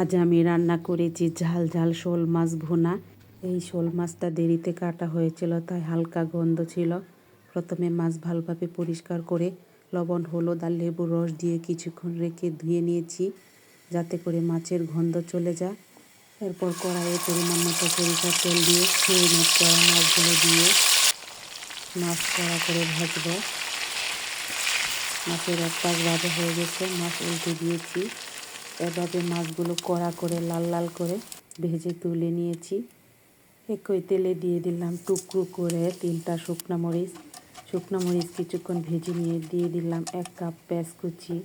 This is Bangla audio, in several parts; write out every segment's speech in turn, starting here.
আজ আমি রান্না করেছি ঝাল ঝাল শোল মাছ ভুনা। এই শোল মাছটা দেরিতে কাটা হয়েছিল, তাই হালকা গন্ধ ছিল। প্রথমে মাছ ভালোভাবে পরিষ্কার করে লবণ, হলুদ আর লেবুর রস দিয়ে কিছুক্ষণ রেখে ধুয়ে নিয়েছি, যাতে করে মাছের গন্ধ চলে যায়। এরপর কড়াইয়ে পরিমাণ মতো সরিষার তেল দিয়ে খেয়ে মাছ করা মাছগুলো দিয়ে মাছ কড়া করে ভাজবো। মাছের এক পাশ ভাজা হয়ে গেছে, মাছ উল্টে দিয়েছি। এভাবে মাছগুলো কড়া করে, লাল লাল করে ভেজে তুলে নিয়েছি। একই তেলে দিয়ে দিলাম টুকরো করে তিনটা শুকনা মরিচ। শুকনো মরিচ কিছুক্ষণ ভেজে নিয়ে দিয়ে দিলাম এক কাপ পেঁয়াজ কুচি,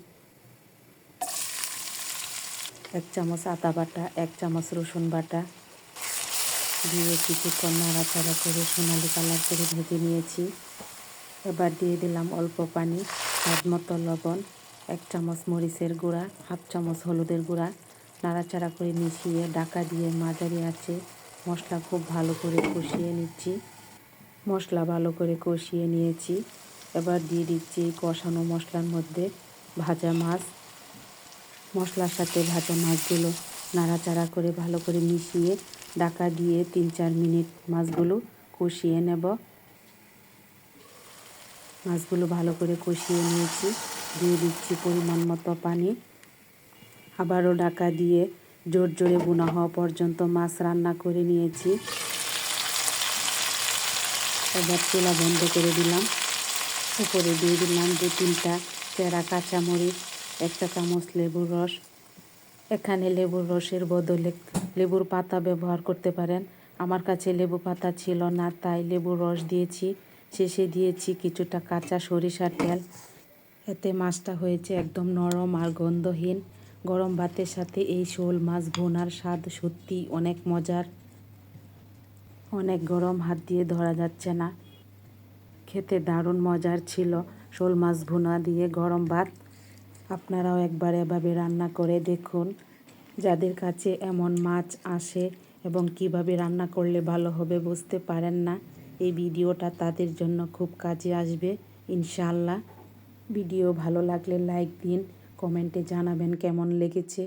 এক চামচ আদা বাটা, এক চামচ রসুন বাটা। দিয়ে কিছুক্ষণ নাড়াচাড়া করে সোনালি কালার করে ভেজে নিয়েছি। এবার দিয়ে দিলাম অল্প পানি, স্বাদ মতো লবণ। এক চামচ মরিচের গুঁড়া, হাফ চামচ হলুদের গুঁড়া, নাড়াচাড়া করে মিশিয়ে ডাকা দিয়ে মাঝারি আছে মশলা খুব ভালো করে কষিয়ে নিচ্ছি। মশলা ভালো করে কষিয়ে নিয়েছি। এবার দিয়ে দিচ্ছি কষানো মশলার মধ্যে ভাজা মাছ। মশলার সাথে ভাজা মাছগুলো নাড়াচাড়া করে ভালো করে মিশিয়ে ডাকা দিয়ে তিন চার মিনিট মাছগুলো কষিয়ে নেব। মাছগুলো ভালো করে কষিয়ে নিয়েছি। দিয়ে দিচ্ছি পরিমাণ মতো পানি। আবারও ডাকা দিয়ে জোর জোরে বোনা হওয়া পর্যন্ত মাছ রান্না করে নিয়েছি। এবার চুলা বন্ধ করে দিলাম। উপরে দিয়ে দিলাম দু তিনটা চেরা কাঁচামরিচ, একটা চামচ লেবুর রস। এখানে লেবুর রসের বদলে লেবুর পাতা ব্যবহার করতে পারেন। আমার কাছে লেবু পাতা ছিল না, তাই লেবুর রস দিয়েছি। শেষে দিয়েছি কিছুটা কাঁচা সরিষার তেল। এতে মাছটা হয়েছে একদম নরম আর গন্ধহীন। গরম ভাতের সাথে এই শোল মাছ ভোনার স্বাদ সত্যি অনেক মজার। অনেক গরম হাত দিয়ে ধরা যাচ্ছে না। খেতে দারুণ মজার ছিল শোল মাছ ভুনা দিয়ে গরম ভাত। আপনারাও একবার এভাবে রান্না করে দেখুন যাদের কাছে এমন মাছ আসে এবং কীভাবে রান্না করলে ভালো হবে বুঝতে পারেন না। এই ভিডিওটা তাদের জন্য খুব কাজে আসবে, ইনশাআল্লাহ। ভিডিও ভালো লাগলে লাইক দিন কমেন্টে জানাবেন কেমন লেগেছে।